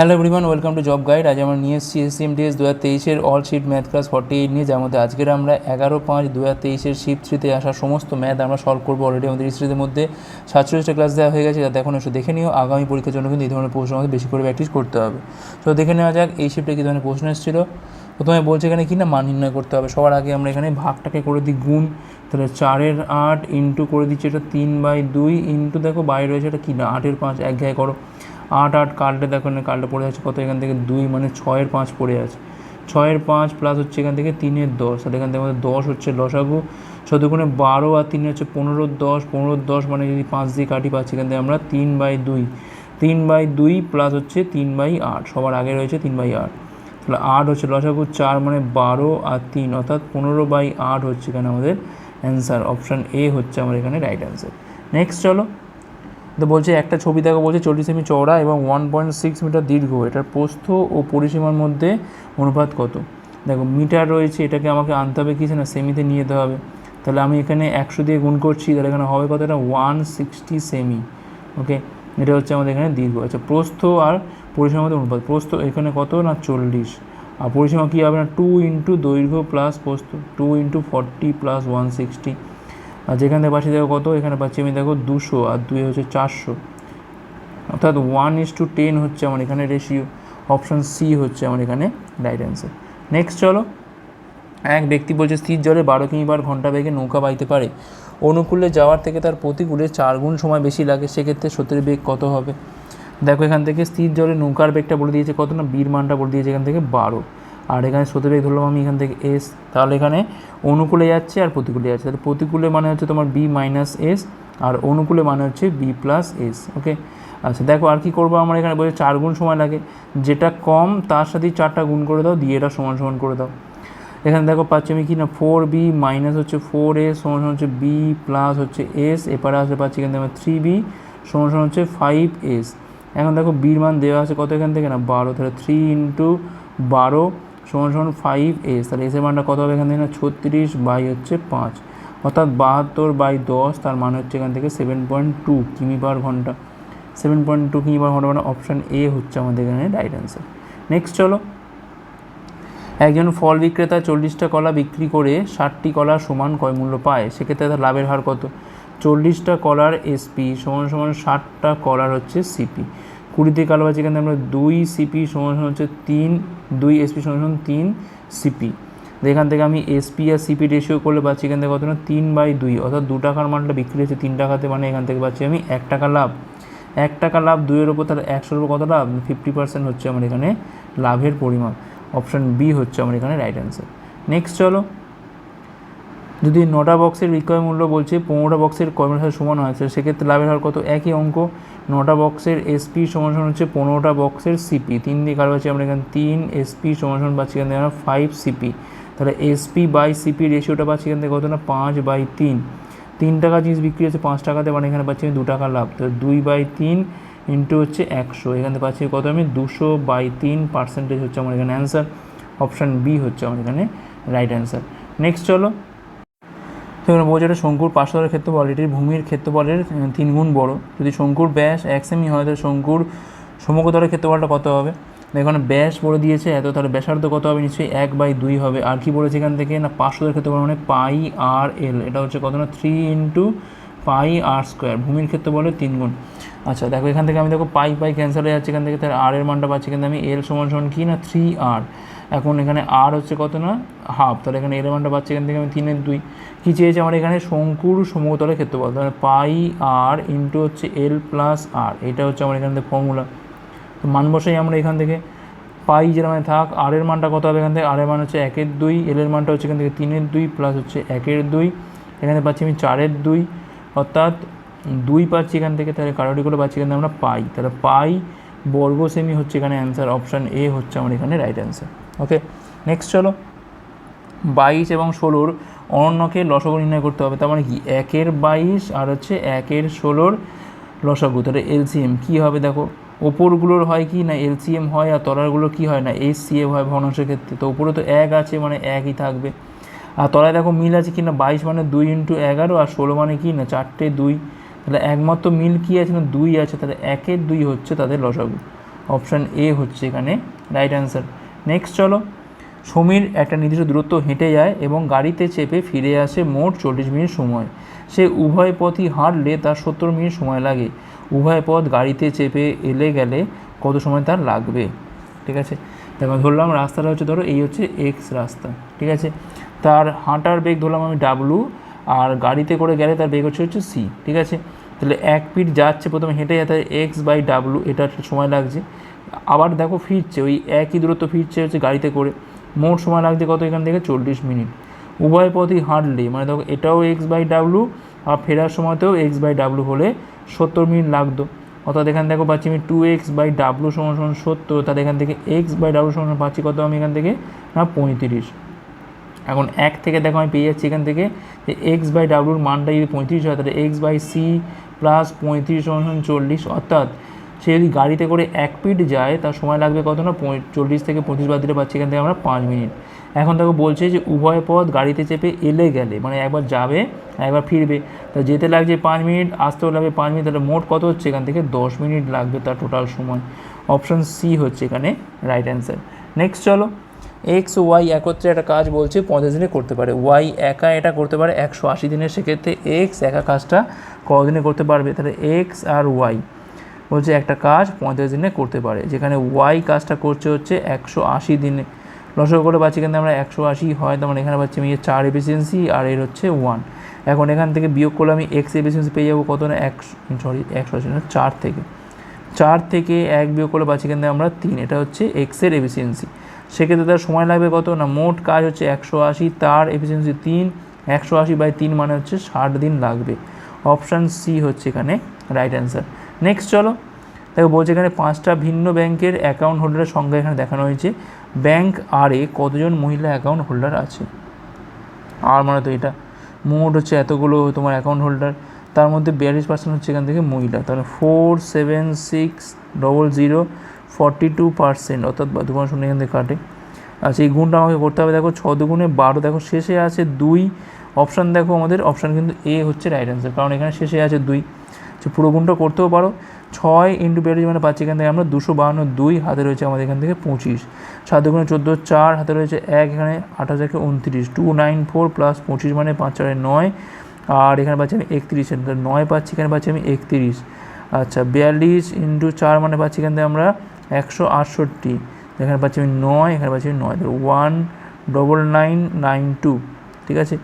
Hello everyone welcome to job guide আজ আমরা নিয়ে এসেছি এসএমডিএস দু হাজার তেইশের all sheet math class forty eight নিয়ে, যার মধ্যে আজকের আমরা এগারো পাঁচ দু হাজার তেইশের শিফট থ্রিতে আসা সমস্ত ম্যাথ আমরা সলভ করব অলরেডি আমাদের হিস্ট্রিদের মধ্যে। সাতচল্লিশটা ক্লাস দেওয়া হয়ে গেছে, যাতে এখন একটু দেখে নিও, আগামী পরীক্ষার জন্য কিন্তু এই ধরনের প্রশ্ন আমাদের বেশি করে প্র্যাকটিস করতে হবে। তো দেখে নেওয়া যাক, এই শিফটে কী ধরনের প্রশ্ন এসেছিল। প্রথমে বলছে এখানে কি না, মান নির্ণয় করতে হবে। সবার আগে আমরা এখানে ভাগটাকে করে দিই গুণ। তাহলে চারের আট ইন্টু করে দিচ্ছি, এটা তিন বাই দুই ইন্টু দেখো বাইরে রয়েছে এটা কি না, আটের পাঁচ, এক ঘায় করো। আট আট কালটা দেখো না কালটা পড়ে আছে কত? এখান থেকে দুই মানে ছয়ের পাঁচ পড়ে আছে। ছয়ের পাঁচ প্লাস হচ্ছে এখান থেকে তিনের দশ, আর এখান থেকে আমাদের দশ হচ্ছে লসাগু। সদুগুণে বারো আর তিন হচ্ছে পনেরো দশ পনেরো দশ মানে যদি পাঁচ দিয়ে কাটি পাচ্ছি, এখান থেকে আমরা তিন বাই দুই। তিন বাই দুই প্লাস হচ্ছে তিন বাই আট, সবার আগে রয়েছে তিন বাই আট। তাহলে আট হচ্ছে লসাগু, চার মানে বারো আর তিন, অর্থাৎ পনেরো বাই আট হচ্ছে এখানে আমাদের অ্যান্সার অপশান এ হচ্ছে আমার এখানে রাইট অ্যান্সার নেক্সট চলো। তো বলছে, একটা ছবি দেখো বলছে, চল্লিশ সেমি চওড়া এবং ওয়ান পয়েন্ট সিক্স মিটার দীর্ঘ। এটার প্রস্থ ও পরিসীমার মধ্যে অনুপাত কত? দেখো মিটার রয়েছে, এটাকে আমাকে আনতে হবে কিছু না, সেমিতে নিয়ে যেতে হবে। তাহলে আমি এখানে একশো দিয়ে গুণ করছি, তাহলে এখানে হবে কত এটা ওয়ান সিক্সটি সেমি। ওকে এটা হচ্ছে আমাদের এখানে দীর্ঘ। আচ্ছা প্রস্থ আর পরিসীমার মধ্যে অনুপাত। প্রস্থ এখানে কত না চল্লিশ? আর পরিসীমা কী হবে না? টু ইন্টু দৈর্ঘ্য প্লাস প্রস্থ। Two into forty plus one sixty আর যেখান থেকে পাচ্ছি দেখো কত, এখানে পাচ্ছি আমি দেখো দুশো আর দুই হচ্ছে চারশো। অর্থাৎ ওয়ান ইস টু টেন হচ্ছে আমার এখানে রেশিও অপশান সি হচ্ছে আমার এখানে রাইট অ্যান্সার নেক্সট চলো, এক ব্যক্তি বলছে, স্থির জলে বারো কিমি বার ঘণ্টা বেগে নৌকা বাইতে পারে। অনুকূলে যাওয়ার থেকে তার প্রতিকূলে চার গুণ সময় বেশি লাগে, সেক্ষেত্রে স্রোতের বেগ কত হবে? দেখো এখান থেকে স্থির জলে নৌকার বেগটা বলে দিয়েছে, কত না? বীর মানটা বলে দিয়েছে এখান থেকে বারো। আর এখানে স্রোতের বেগ ধরলাম আমি এখান থেকে এস তাহলে এখানে অনুকূলে যাচ্ছে আর প্রতিকূলে যাচ্ছে। তাহলে প্রতিকূলে মানে হচ্ছে তোমার বি মাইনাস এস আর অনুকূলে মানে হচ্ছে বি প্লাস এস ওকে আচ্ছা দেখো আর কি করব আমার এখানে? বলছে চার গুণ সময় লাগে। যেটা কম, তার সাথেই চারটা গুণ করে দাও, দিয়ে এটা সমান সমান করে দাও। এখানে দেখো পাচ্ছি আমি কি না? ফোর বি মাইনাস হচ্ছে ফোর এস সমান সমান হচ্ছে বি প্লাস হচ্ছে এস এপারে আসলে পাচ্ছি এখান থেকে থ্রি বি সমান সমান হচ্ছে ফাইভ এস এখন দেখো বির মান দেওয়া আছে কত এখান থেকে না? বারো, তাহলে থ্রি ইন্টু বারো সমান সমান ফাইভ এস তাহলে এসের মানটা কত হবে এখান থেকে? না ছত্রিশ বাই হচ্ছে পাঁচ। অর্থাৎ বাহাত্তর বাই দশ, তার মান হচ্ছে এখান থেকে সেভেন পয়েন্ট টু কিমি পার ঘণ্টা। সেভেন পয়েন্ট টু কিমি পার ঘণ্টা মানে অপশান এ হচ্ছে আমাদের এখানে রাইট অ্যান্সার নেক্সট চলো। একজন ফল বিক্রেতা চল্লিশটা কলা বিক্রি করে ষাটটি কলার সমান কয় মূল্য পায়, সেক্ষেত্রে তার লাভের হার কত? চল্লিশটা কলার এসপি সমান সমান ষাটটা কলার হচ্ছে সিপি কুড়িতে কালো আছে এখানে আমরা দুই সিপি সমান হচ্ছে তিন, দুই এসপি সমান তিন সিপি এখান থেকে আমি এসপি আর সিপি রেশিও করলে পাচ্ছি এখান থেকে কত না তিন বাই দুই। অর্থাৎ দু টাকার মালটা বিক্রি হচ্ছে তিন টাকাতে মানে এখান থেকে পাচ্ছি আমি এক টাকা লাভ। এক টাকা লাভ দুইয়ের ওপর তাহলে একশোর ওপর কত লাভ ফিফটি পার্সেন্ট হচ্ছে আমার এখানে লাভের পরিমাণ। অপশান বি হচ্ছে আমার এখানে রাইট অ্যান্সার নেক্সট চলো। যদি নটা বক্সের বিক্রয় মূল্য বলছে, পনেরোটা বক্সের কর্মের সাথে সমান হয় সেক্ষেত্রে লাভের হার কত? একই অঙ্ক। নটা বক্সের এসপি সমান সমান হচ্ছে পনেরোটা বক্সের সিপি তিন দিয়ে কারও পাচ্ছি আমরা এখানে? তিন এসপি সমান সমান পাচ্ছি এখান থেকে ফাইভ সিপি তাহলে এসপি বাই সিপি রেশিওটা পাচ্ছি এখান থেকে কত না? পাঁচ বাই তিন। তিন টাকা জিনিস বিক্রি হচ্ছে, পাঁচ টাকাতে মানে এখানে পাচ্ছি আমি দু টাকা লাভ। তো দুই বাই তিন ইন্টু হচ্ছে একশো। এখানে পাচ্ছি কত আমি? দুশো বাই তিন পার্সেন্টেজ হচ্ছে আমার এখানে অ্যান্সার অপশান বি হচ্ছে আমার এখানে রাইট অ্যান্সার নেক্সট চলো। সেখানে বোঝা এটা শঙ্কুর পার্শ্বরের ক্ষেত্রফল, এটির ভূমির ক্ষেত্রফলের তিন গুণ বড়। যদি শঙ্কুর ব্যাস এক সেমি হয়, তাহলে শঙ্কুর সমগ্রতলের ক্ষেত্রফলটা কত হবে? এখানে ব্যাস বলে দিয়েছে, এত, তাহলে ব্যাসার্ধ কত হবে? নিশ্চয়ই এক বাই দুই হবে। আর কি বলেছে এখান থেকে? না পার্শ্বদের ক্ষেত্রফল মানে পাই আর এল। এটা হচ্ছে কত না? Three into pi R square ভূমির ক্ষেত্রফলের তিন গুণ আচ্ছা দেখো, এখান থেকে আমি দেখো পাই পাই ক্যান্সেল হয়ে যাচ্ছে, এখান থেকে তার আর এর মানটা পাচ্ছি কিন্তু আমি এল সমান সমান কি না? থ্রি আর এখন এখানে আর হচ্ছে কত না? হাফ তাহলে এখানে এর মানটা পাচ্ছি এখান থেকে আমি তিনের দুই। কী চেয়েছে আমার এখানে? শঙ্কুর সমতলের ক্ষেত্রফল। তাহলে পাই আর ইন্টু হচ্ছে এল প্লাস আর এটা হচ্ছে আমার এখান থেকে ফর্মুলা তো মান বসাই আমরা এখান থেকে। পাই যেরকম থাক আর এর মানটা কত হবে এখান থেকে? আর এর মান হচ্ছে একের দুই এল এর মানটা হচ্ছে এখান থেকে তিনের দুই প্লাস হচ্ছে একের দুই। এখানে পাচ্ছি আমি চারের দুই। অর্থাৎ দুই পাচ্ছি এখান থেকে, তাহলে কারোটি করে পাচ্ছি এখান থেকে আমরা পাই। তাহলে পাই বর্গ সেমি হচ্ছে এখানে অ্যান্সার অপশান এ হচ্ছে আমার এখানে রাইট অ্যান্সার ওকে নেক্সট চলো। বাইশ এবং ষোলোর অনন্যকে লসগু নির্ণয় করতে হবে, তার মানে কি? একের বাইশ আর হচ্ছে একের ষোলোর লসাগু, তাহলে এলসিএম কী হবে দেখো? ওপরগুলোর হয় কি না এলসিএম হয় আর তলারগুলো কী হয় না? এস সিএম হয় ভগ্নাংশের ক্ষেত্রে। তো ওপরে তো এক আছে মানে একই থাকবে। আর তলায় দেখো মিল আছে কি না? বাইশ মানে দুই ইন্টু এগারো আর ষোলো মানে কি না? চারটে দুই। তাহলে একমাত্র মিল কী আছে না দুই আছে? তাহলে একের দুই হচ্ছে তাদের লসাগু। অপশান এ হচ্ছে এখানে রাইট অ্যান্সার নেক্সট চলো। সমীর একটা নির্দিষ্ট দূরত্ব হেঁটে যায় এবং গাড়িতে চেপে ফিরে আসে মোট চল্লিশ মিনিট সময়। সে উভয় পথই হাঁটলে তার সত্তর মিনিট সময় লাগে। উভয় পথ গাড়িতে চেপে এলে গেলে কত সময় তার লাগবে? ঠিক আছে? দেখো, ধরলাম রাস্তাটা হচ্ছে ধরো এই হচ্ছে এক্স রাস্তা। ঠিক আছে? তার হাঁটার বেগ ধরলাম আমি ডাব্লু আর গাড়িতে করে গেলে তার বেগ হচ্ছে হচ্ছে সি ঠিক আছে? তাহলে এক ফিট যাচ্ছে, প্রথমে হেঁটে যেতে এক্স বাই ডাব্লু এটা সময় লাগছে। আবার দেখো ফিরছে, ওই একই দূরত্ব ফিরছে হচ্ছে গাড়িতে করে। মোট সময় লাগছে কত এখান থেকে? চল্লিশ মিনিট। উভয় পথই হাঁটলে মানে দেখো এটাও এক্স বাই ডাব্লু আর ফেরার সময়তেও এক্স বাই ডাব্লু হলে সত্তর মিনিট লাগতো। অর্থাৎ এখান দেখো পাচ্ছি আমি টু এক্স বাই ডাব্লু সমান সমান সত্তর তাহলে এখান থেকে এক্স বাই ডাব্লু সমান পাচ্ছি কত? আমি এখান থেকে, না, পঁয়ত্রিশ। এখন এক থেকে দেখো আমি পেয়ে যাচ্ছি এখান থেকে যে এক্স বাই ডাব্লুর মানটা যদি পঁয়ত্রিশ হয়, তাহলে এক্স বাই সি প্লাস পঁয়ত্রিশ সমান চল্লিশ, অর্থাৎ সে যদি গাড়িতে করে এক পিট যায়, তার সময় লাগবে কত না চল্লিশ থেকে পঁচিশ বাদ দিলে পাচ্ছি এখান থেকে আমরা পাঁচ মিনিট। এখন দেখো বলছে যে উভয় পথ গাড়িতে চেপে এলে গেলে মানে একবার যাবে, একবার ফিরবে, তা যেতে লাগছে পাঁচ মিনিট, আসতেও লাগবে পাঁচ মিনিট, তাহলে মোট কত হচ্ছে এখান থেকে? দশ মিনিট লাগবে তার টোটাল সময় অপশন সি হচ্ছে এখানে রাইট অ্যান্সার নেক্সট চলো। এক্স ওয়াই একত্রে একটা কাজ বলছে, পঞ্চাশ দিনে করতে পারে। ওয়াই একা এটা করতে পারে একশো আশি দিনের সেক্ষেত্রে এক্স একা কাজটা কদিনে করতে পারবে? তাহলে এক্স আর ওয়াই বলছে একটা কাজ পঞ্চাশ দিনে করতে পারে। যেখানে ওয়াই কাজটা করছে হচ্ছে একশো আশি দিনে। লসক করে পাচ্ছি কিন্তু আমরা একশো আশি হয় তখন এখানে পাচ্ছি আমি চার এফিসিয়েন্সি আর এর হচ্ছে ওয়ান এখন এখান থেকে বিয়োগ করলে আমি এক্স এফিসিয়েন্সি পেয়ে যাব কত না? একশো সরি একশো আশি না, চার থেকে। চার থেকে এক বিয়োগ করলে পাচ্ছি কিন্তু আমরা তিন। এটা হচ্ছে এক্সের এফিসিয়েন্সি সেক্ষেত্রে তার সময় লাগবে কত? না, মোট কাজ হচ্ছে একশো আশি, তার এফিসিয়েন্সি তিন, একশো আশি বাই তিন মানে হচ্ছে ষাট দিন লাগবে। অপশান সি হচ্ছে এখানে রাইট অ্যান্সার নেক্সট চলো। দেখো, বলছে এখানে পাঁচটা ভিন্ন ব্যাংকের অ্যাকাউন্ট হোল্ডারের সংখ্যা এখানে দেখানো হয়েছে। ব্যাংক আর এ কতজন মহিলা অ্যাকাউন্ট হোল্ডার আছে? আর মানে তো এটা। মোট হচ্ছে এতগুলো তোমার অ্যাকাউন্ট হোল্ডার তার মধ্যে বিয়াল্লিশ পার্সেন্ট হচ্ছে এখান থেকে মহিলা। তাহলে four seven six double zero forty two percent অর্থাৎ দুগুণ শূন্য এখান থেকে কাটে। আচ্ছা এই গুণটা আমাকে করতে হবে, দেখো, ছ দুগুণে বারো, দেখো, শেষে আছে দুই। অপশান দেখো আমাদের অপশান কিন্তু এ হচ্ছে রাইট অ্যান্সার কারণ এখানে শেষে আছে দুই। আচ্ছা পুরো গুণটা করতেও পারো। ছয় ইন্টু বিয়াল্লিশ মানে পাচ্ছি এখান থেকে আমরা দুশো বাহান্ন, দুই হাতে রয়েছে আমাদের এখান থেকে পঁচিশ। সাত দুগুণে চোদ্দ, চার হাতে রয়েছে এক, এখানে আঠাশ একে উনত্রিশ। টু নাইন ফোর প্লাস পঁচিশ মানে পাঁচ, চারে নয়। আর এখানে পাচ্ছি আমি একত্রিশ নয় পাচ্ছি, এখানে পাচ্ছি আমি একত্রিশ। আচ্ছা বিয়াল্লিশ ইন্টু চার মানে পাচ্ছি এখান থেকে আমরা একশো আটষট্টি এখানে পাচ্ছি আমি নয়, এখানে পাচ্ছি আমি নয় one double nine nine two ঠিক আছে?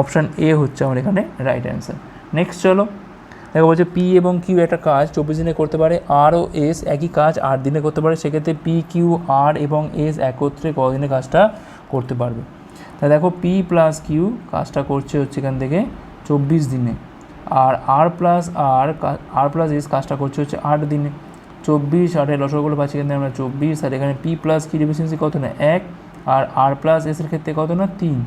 অপশান এ হচ্ছে আমার এখানে রাইট অ্যান্সার নেক্সট চলো, দেখো বলছে পি এবং কিউ একটা কাজ, চব্বিশ দিনে করতে পারে আর ও এস একই কাজ, আট দিনে করতে পারে, সেক্ষেত্রে পি কিউ আর এবং এস একত্রে কদিনে কাজটা করতে পারবে। তা দেখো পি প্লাস কিউ কাজটা করছে হচ্ছে এখান থেকে চব্বিশ দিনে, আর আর প্লাস আর আর প্লাস এস কাজটা করছে হচ্ছে আট দিনে। চব্বিশ আটের লসগুলো পাচ্ছি এখান আমরা চব্বিশ। আর এখানে পি প্লাস কি ডিফিসিয়েন্সি কত না? এক। আর আর প্লাস এসের ক্ষেত্রে কত না? তিন।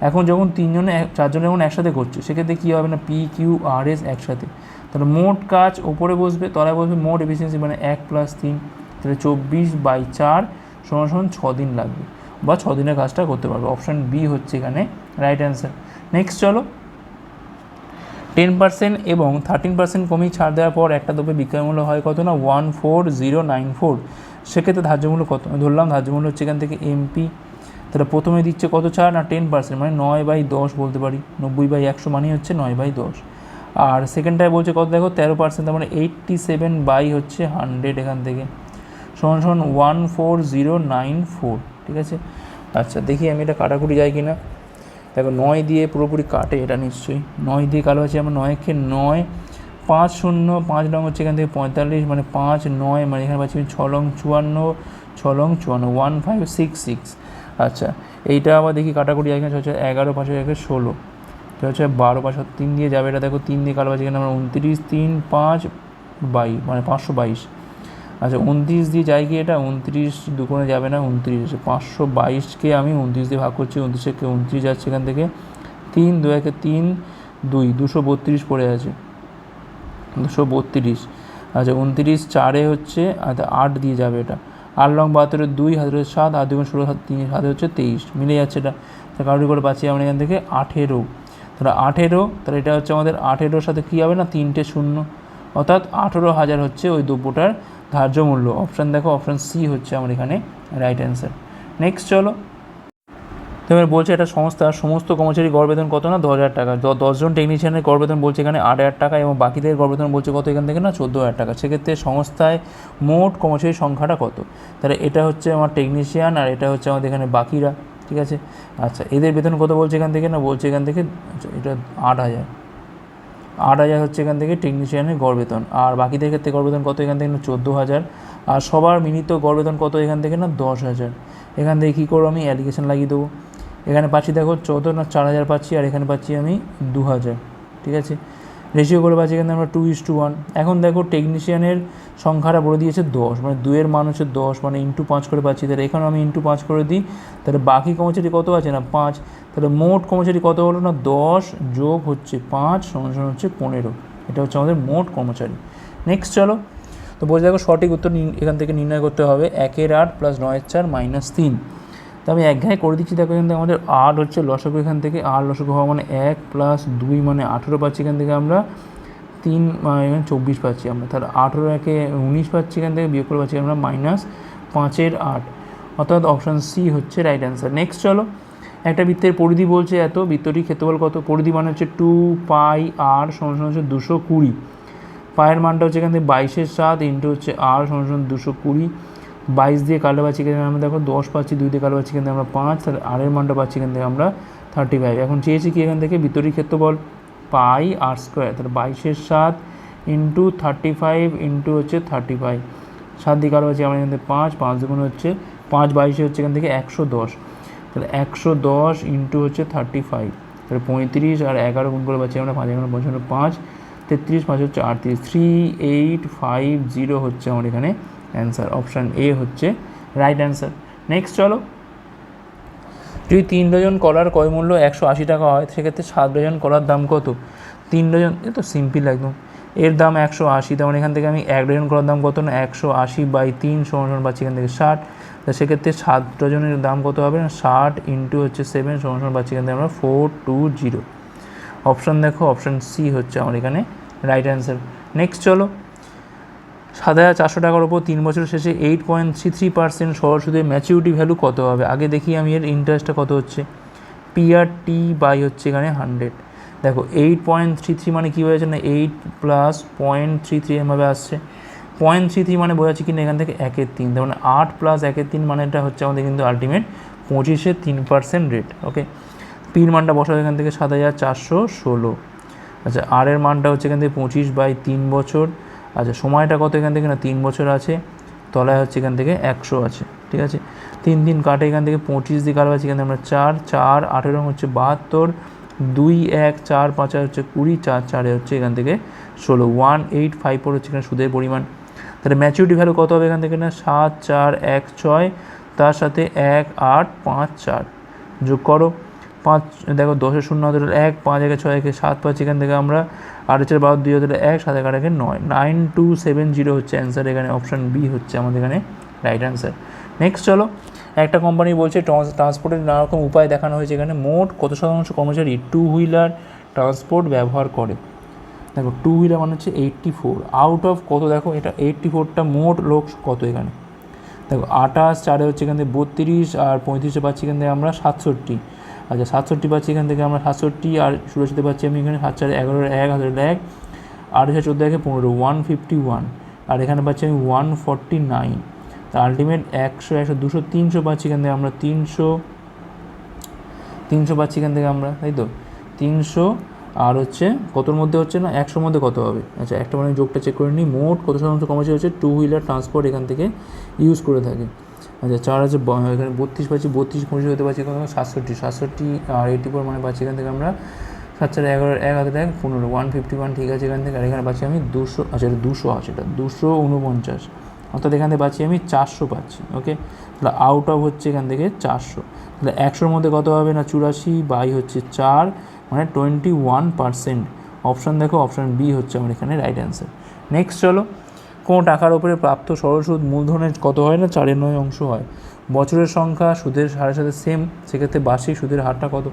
এখন যখন তিনজনে চারজনে যখন একসাথে করছে, সেক্ষেত্রে কী হবে না? পি কিউ আর এস একসাথে। তাহলে মোট কাজ ওপরে বসবে, তলায় বসবে মোট এফিসিয়েন্সি মানে এক প্লাস তিন। তাহলে চব্বিশ বাই চার সমান সমান ছ দিন লাগবে। বা ছ দিনের কাজটা করতে পারবে। অপশান বি হচ্ছে এখানে রাইট অ্যান্সার নেক্সট চলো। টেন পার্সেন্ট এবং থার্টিন পার্সেন্ট কমিয়ে ছাড় দেওয়ার পর একটা দ্রব্যের বিক্রয় মূল্য হয় কত না? One four zero nine four সেক্ষেত্রে ধার্যমূল্য কত? ধরলাম ধার্যমূল্য হচ্ছে এখান থেকে এমপি তাহলে প্রথমে দিচ্ছে কত ছাড়? না টেন পার্সেন্ট মানে নয় বাই দশ বলতে পারি। নব্বই বাই একশো মানেই হচ্ছে নয় বাই দশ। আর সেকেন্ডটায় বলছে কত? দেখো, তেরো পার্সেন্ট তার মানে এইট্টি সেভেন বাই হচ্ছে হান্ড্রেড এখান থেকে। সমান সমান one four zero nine four ঠিক আছে? আচ্ছা দেখি আমি এটা কাটাকুটি যাই কি না দেখো নয় দিয়ে পুরোপুরি কাটে এটা নিশ্চয়ই। নয় দিয়ে কালো আছে আমার নয়কে নয়, পাঁচ শূন্য, পাঁচ লং হচ্ছে এখান থেকে পঁয়তাল্লিশ মানে পাঁচ নয় মানে এখানে পাচ্ছি ছ লং চুয়ান্ন ছ লং চুয়ান্ন, ওয়ান ফাইভ সিক্স সিক্স। আচ্ছা এইটা আবার দেখি কাটাকুটি এখানে হচ্ছে এগারো পাঁচশো একে ষোলো। এটা হচ্ছে বারো পাঁচশো তিন দিয়ে যাবে, এটা দেখো তিন দিয়ে কালো পাচ্ছি এখানে আমরা উনত্রিশ, তিন, পাঁচ বাইশ মানে পাঁচশো বাইশ। আচ্ছা উনত্রিশ দিয়ে যাই কি এটা, উনত্রিশ দুকোণে যাবে না, উনত্রিশ আছে পাঁচশো বাইশকে আমি উনত্রিশ দিয়ে ভাগ করছি, উনত্রিশকে উনত্রিশ যাচ্ছে এখান থেকে, তিন দু একে তিন, দুই, দুশো বত্রিশ পড়ে আছে, দুশো বত্রিশ আচ্ছা উনত্রিশ চারে হচ্ছে আচ্ছা আট দিয়ে যাবে এটা, আট লং বাহাত্তরের দুই হাজার সাত আর দুগুণ ষোলো, সাত, তিন হাতে হচ্ছে তেইশ, মিলে যাচ্ছে এটা, তা কারোর করে পাচ্ছি আমরা এখান থেকে আঠেরো, তাহলে আঠেরো, তাহলে এটা হচ্ছে আমাদের আঠেরোর সাথে কী হবে না, তিনটে শূন্য অর্থাৎ আঠেরো হাজার হচ্ছে ওই দ্রব্যটার ধার্য মূল্য। অপশান দেখো অপশান সি হচ্ছে আমার এখানে রাইট অ্যান্সার নেক্সট চলো। তো এবার বলছে এটা সংস্থার সমস্ত কর্মচারী গড় বেতন কত না? দশ হাজার টাকা। দশজন টেকনিশিয়ানের গড় বলছে এখানে আট হাজার টাকা এবং বাকিদের গড় বেতন বলছে কত এখান থেকে না? চোদ্দ হাজার টাকা। সেক্ষেত্রে সংস্থায় মোট কর্মচারীর সংখ্যাটা কত? তাহলে এটা হচ্ছে আমার টেকনিশিয়ান আর এটা হচ্ছে আমাদের এখানে বাকিরা, ঠিক আছে? আচ্ছা এদের বেতন কত বলছে এখান থেকে না? বলছে এখান থেকে এটা আট হাজার। আট হাজার হচ্ছে এখান থেকে টেকনিশিয়ানের গড় বেতন আর বাকিদের ক্ষেত্রে গড় বেতন কত এখান থেকে? না, চোদ্দ হাজার। আর সবার মিনিত গড় বেতন কত এখান থেকে? না, দশ হাজার। এখান থেকে কী করব আমি? অ্যালিগেশন লাগিয়ে দেবো। এখানে পাচ্ছি দেখো, চোদ্দ না চার হাজার পাচ্ছি, আর এখানে পাচ্ছি আমি দু হাজার। ঠিক আছে? রেশিও করে পাচ্ছি এখানে আমরা টু ইস টু ওয়ান এখন দেখো টেকনিশিয়ানের সংখ্যাটা বলে দিয়েছে দশ মানে দুয়ের মান হচ্ছে দশ মানে ইন্টু পাঁচ করে পাচ্ছি তাহলে এখানে আমি ইন্টু পাঁচ করে দিই। তাহলে বাকি কর্মচারী কত আছে না পাঁচ? তাহলে মোট কর্মচারী কত হলো না দশ যোগ হচ্ছে পাঁচ সমান সমান হচ্ছে পনেরো। এটা হচ্ছে আমাদের মোট কর্মচারী নেক্সট চলো। তো বলছে দেখো সঠিক উত্তর এখান থেকে নির্ণয় করতে হবে। একের আট প্লাস নয়ের চার মাইনাস তিন। তো আমি এক ঘায়ে করে দিচ্ছি, দেখো এখান থেকে আমাদের আট হচ্ছে লসগু এখান থেকে আর লসগু হওয়া মানে এক প্লাস দুই মানে আঠেরো পাচ্ছি এখান থেকে আমরা, তিন এখানে চব্বিশ পাচ্ছি আমরা, তাহলে আঠেরো একে উনিশ পাচ্ছি এখান থেকে, বিয়োগ করে পাচ্ছি আমরা মাইনাস পাঁচের আট। অর্থাৎ অপশান সি হচ্ছে রাইট অ্যান্সার নেক্সট চলো, একটা বৃত্তের পরিধি বলছে এত, বৃত্তটির ক্ষেত্রফল কত? পরিধি মানে হচ্ছে টু পাই আর সমান হচ্ছে দুশো কুড়ি। পায়ের মানটা হচ্ছে এখান থেকে বাইশের সাত ইন্টু হচ্ছে আর সমান দুশো কুড়ি। বাইশ দিয়ে কালো পাচ্ছি এখানে আমরা দেখো দশ পাচ্ছি, দুই দিয়ে কালো পাচ্ছি থেকে আমরা পাঁচ তাহলে আরের মানটা পাচ্ছি থেকে আমরা থার্টি ফাইভ এখন চেয়েছি কি এখান থেকে ভিতরি ক্ষেত্রফল? পাই আর স্কোয়ার তাহলে বাইশের সাত ইন্টু থার্টি ফাইভ ইন্টু হচ্ছে থার্টি ফাইভ সাত দিয়ে কালো পাচ্ছি, আমরা এখান থেকে পাঁচ পাঁচ দুগুণ হচ্ছে পাঁচ, বাইশে হচ্ছে এখান থেকে একশো দশ। তাহলে একশো দশ ইন্টু হচ্ছে থার্টি ফাইভ তাহলে পঁয়ত্রিশ আর এগারো গুণ করে পাচ্ছি আমরা, পাঁচ এগারো পঞ্চান্ন পাঁচ তেত্রিশ, পাঁচ হচ্ছে আটত্রিশ। থ্রি এইট ফাইভ জিরো হচ্ছে আমার এখানে অ্যান্সার অপশান এ হচ্ছে রাইট অ্যান্সার নেক্সট চলো। যদি তিন ডজন কলার কয় মূল্য একশো আশি টাকা হয়, সেক্ষেত্রে সাত ডজন কলার দাম কত? তিন ডজন এ তো সিম্পল একদম। এর দাম একশো আশি তেমন এখান থেকে আমি এক ডজন কলার দাম কত না, একশো আশি বাই তিন সমান সমান পাচ্ছি এখান থেকে ষাট। তো সেক্ষেত্রে সাত ডজনের দাম কত হবে না, ষাট ইন্টু হচ্ছে সেভেন সমান সমান পাচ্ছি এখান থেকে আমরা ফোর টু জিরো অপশান দেখো অপশান সি হচ্ছে আমার এখানে রাইট অ্যান্সার নেক্সট চলো। সাত হাজার চারশো টাকার ওপর তিন বছর শেষে eight point three three percent সরল সুদের ম্যাচিউরিটি ভ্যালু কত হবে? আগে দেখি আমি এর ইন্টারেস্টটা কত হচ্ছে। পিআর টি বাই হচ্ছে এখানে হান্ড্রেড দেখো এইট পয়েন্ট থ্রি থ্রি মানে কী হয়েছে না? Eight plus point three three এমভাবে আসছে। পয়েন্ট থ্রি থ্রি মানে বোঝাচ্ছে কিনা এখান থেকে একের তিন। তার মানে আট প্লাস একের তিন মানেটা হচ্ছে আমাদের কিন্তু আলটিমেট পঁচিশের তিন পার্সেন্ট রেট ওকে পির মানটা বসাবে এখান থেকে সাত হাজার চারশো ষোলো। আচ্ছা আর এর মানটা হচ্ছে এখান থেকে পঁচিশ বাই তিন বছর। আচ্ছা সময়টা কত এখান থেকে? না, তিন বছর আছে, তলায় হচ্ছে এখান থেকে একশো আছে, ঠিক আছে? তিন দিন কাটে এখান থেকে পঁচিশ দিয়ে কাটবে এখান থেকে আমরা চার চার, আঠেরো হচ্ছে বাহাত্তর, দুই, এক, চার, পাঁচ হচ্ছে কুড়ি, চার, চারে হচ্ছে এখান থেকে ষোলো, ওয়ান, এইট, ফাইভ, ফোর হচ্ছে এখানে সুদের পরিমাণ। তাহলে ম্যাচুরিটি ভ্যালু কত হবে এখান থেকে না? সাত, চার, এক, ছয়, তার সাথে এক, আট, পাঁচ, চার। যোগ করো পাঁচ, দেখো দশের শূন্য হলে এক, পাঁচ একে ছয় একে সাত, পাঁচ, এখান থেকে আমরা আট হচ্ছে বারো, দুই হলে এক, সাত এগারো একে নয়। নাইন, টু, সেভেন, জিরো হচ্ছে অ্যান্সার এখানে অপশান বি হচ্ছে আমাদের এখানে রাইট অ্যান্সার নেক্সট চলো, একটা কোম্পানি বলছে ট্রান্স- ট্রান্সপোর্টের নানা রকম উপায় দেখানো হয়েছে এখানে। মোট কত শতাংশ কর্মচারী টু হুইলার ট্রান্সপোর্ট ব্যবহার করে? দেখো টু হুইলার মানে হচ্ছে এইট্টি ফোর আউট অফ কত, দেখো, এটা এইট্টি ফোরটা মোট লোক কত এখানে? দেখো, আঠাশ, চারে হচ্ছে এখান থেকে বত্রিশ, আর পঁয়ত্রিশে পাচ্ছি এখান থেকে আমরা সাতষট্টি। আচ্ছা সাতষট্টি পাচ্ছি এখান থেকে আমরা সাতষট্টি, আর ষোলোশোতে পাচ্ছি আমি এখানে সাত চারে এগারো এক হাজার এক আট হাজার চোদ্দ, একে পনেরো ওয়ান ফিফটি ওয়ান আর এখানে পাচ্ছি আমি ওয়ান ফর্টি নাইন তা আলটিমেট একশো একশো, দুশো, তিনশো পাচ্ছি এখান থেকে আমরা তিনশো তিনশো পাচ্ছি এখান থেকে আমরা, তাই তো? তিনশো, আর হচ্ছে কতর মধ্যে হচ্ছে না? একশোর মধ্যে কত হবে? আচ্ছা একটা মানে যোগটা চেক করে নিই। মোট কত শতাংশ কমার্শিয়াল হচ্ছে টু হুইলার ট্রান্সপোর্ট এখান থেকে ইউজ করে থাকে। আচ্ছা চার আছে এখানে বত্রিশ পাচ্ছি, বত্রিশ পঁচিশ হতে পারছি কত সাতষট্টি সাতষট্টি আর এইটি ফোর মানে পাচ্ছি এখান থেকে আমরা সাত চার এগারো, এক হাজার এক পনেরো ওয়ান ফিফটি ওয়ান ঠিক আছে এখান থেকে। আর এখানে পাচ্ছি আমি দুশো আচ্ছা এটা দুশো আছে, এটা দুশো উনপঞ্চাশ। অর্থাৎ এখান থেকে পাচ্ছি আমি চারশো পাচ্ছি ওকে তাহলে আউট অফ হচ্ছে এখান থেকে চারশো। তাহলে একশোর মধ্যে কত হবে না? চুরাশি বাই হচ্ছে চার মানে টোয়েন্টি ওয়ান পারসেন্ট অপশান দেখো অপশান বি হচ্ছে আমার এখানে রাইট অ্যান্সার নেক্সট চলো। কোনো টাকার ওপরে প্রাপ্ত সরল সুদ মূলধনের কত হয় না? চারের নয় অংশ হয়। বছরের সংখ্যা সুদের হারের সাথে সেম সেক্ষেত্রে বার্ষিক সুদের হারটা কত?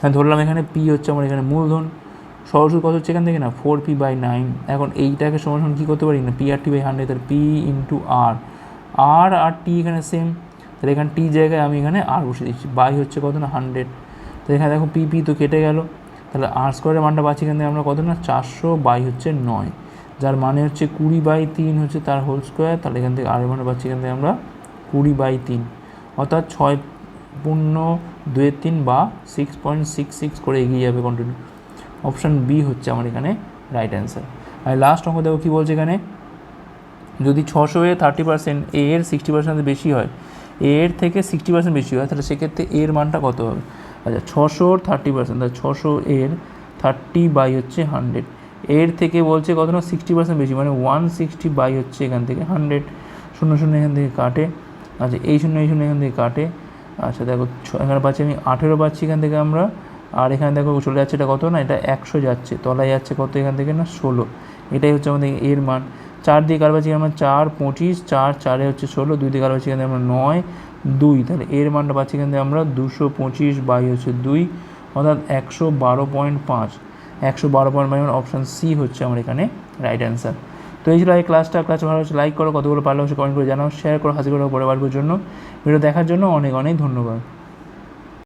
হ্যাঁ ধরলাম এখানে পি হচ্ছে আমার এখানে মূলধন। সরস্বতী কত হচ্ছে এখান থেকে না? ফোর পি বাই নাইন এখন এইটাকে সমান কী করতে পারি না? P R T by hundred তাহলে পি ইন্টু আর আর আর টি এখানে সেম তাহলে এখানে টি জায়গায় আমি এখানে আর বসে দিচ্ছি। বাই হচ্ছে কত না? হান্ড্রেড তো এখানে দেখো পি পি তো কেটে গেল। তাহলে আর স্কোয়ারের মানটা পাচ্ছি এখান থেকে আমরা কত না? চারশো বাই হচ্ছে নয়। যার মানে হচ্ছে কুড়ি বাই তিন হচ্ছে তার হোল স্কোয়ার তাহলে এখান থেকে আর মানে পাচ্ছি, এখান থেকে আমরা কুড়ি বাই তিন। অর্থাৎ ছয় পূর্ণ দুয়ের তিন বা সিক্স পয়েন্ট সিক্স সিক্স করে এগিয়ে যাবে কন্টিনিউ অপশান বি হচ্ছে আমার এখানে রাইট অ্যান্সার আর লাস্ট অঙ্ক দেখো কী বলছে এখানে? যদি ছশো এ থার্টি পার্সেন্ট এ এর সিক্সটি পার্সেন্ট বেশি হয় এ এর থেকে সিক্সটি পার্সেন্ট বেশি হয়, তাহলে সেক্ষেত্রে এর মানটা কত হবে? আচ্ছা ছশোর থার্টি পার্সেন্ট তাহলে ছশো এর থার্টি বাই হচ্ছে হান্ড্রেড এর থেকে বলছে কত না? সিক্সটি পার্সেন্ট বেশি মানে ওয়ান সিক্সটি বাই হচ্ছে এখান থেকে হান্ড্রেড শূন্য শূন্য এখান থেকে কাটে। আচ্ছা এই শূন্য এই শূন্য এখান থেকে কাটে। আচ্ছা দেখো এখানে পাচ্ছি আমি আঠেরো পাচ্ছি এখান থেকে আমরা, আর এখানে দেখো চলে যাচ্ছে এটা কত না? এটা একশো যাচ্ছে, তলায় যাচ্ছে কত এখান থেকে না? ষোলো। এটাই হচ্ছে আমাদের এর মান। চার দিয়ে কার পাচ্ছি? আমরা চার, পঁচিশ, চার, চারে হচ্ছে ষোলো, দুই দিয়ে কার পাচ্ছি? আমরা নয়, দুই। তাহলে এর মানটা পাচ্ছি এখান থেকে আমরা দুশো পঁচিশ বাই হচ্ছে দুই, অর্থাৎ একশো বারো পয়েন্ট পাঁচ। একশো বারো পয়েন্ট বাই অপশান সি হচ্ছে আমার এখানে রাইট অ্যান্সার তো এই ছিল এই ক্লাসটা ক্লাস ভালো হচ্ছে লাইক করো, কতগুলো পারলে অবশ্যই কমেন্ট করে জানাও শেয়ার করো, হাসি করো পরে জন্য। ভিডিও দেখার জন্য অনেক অনেক ধন্যবাদ।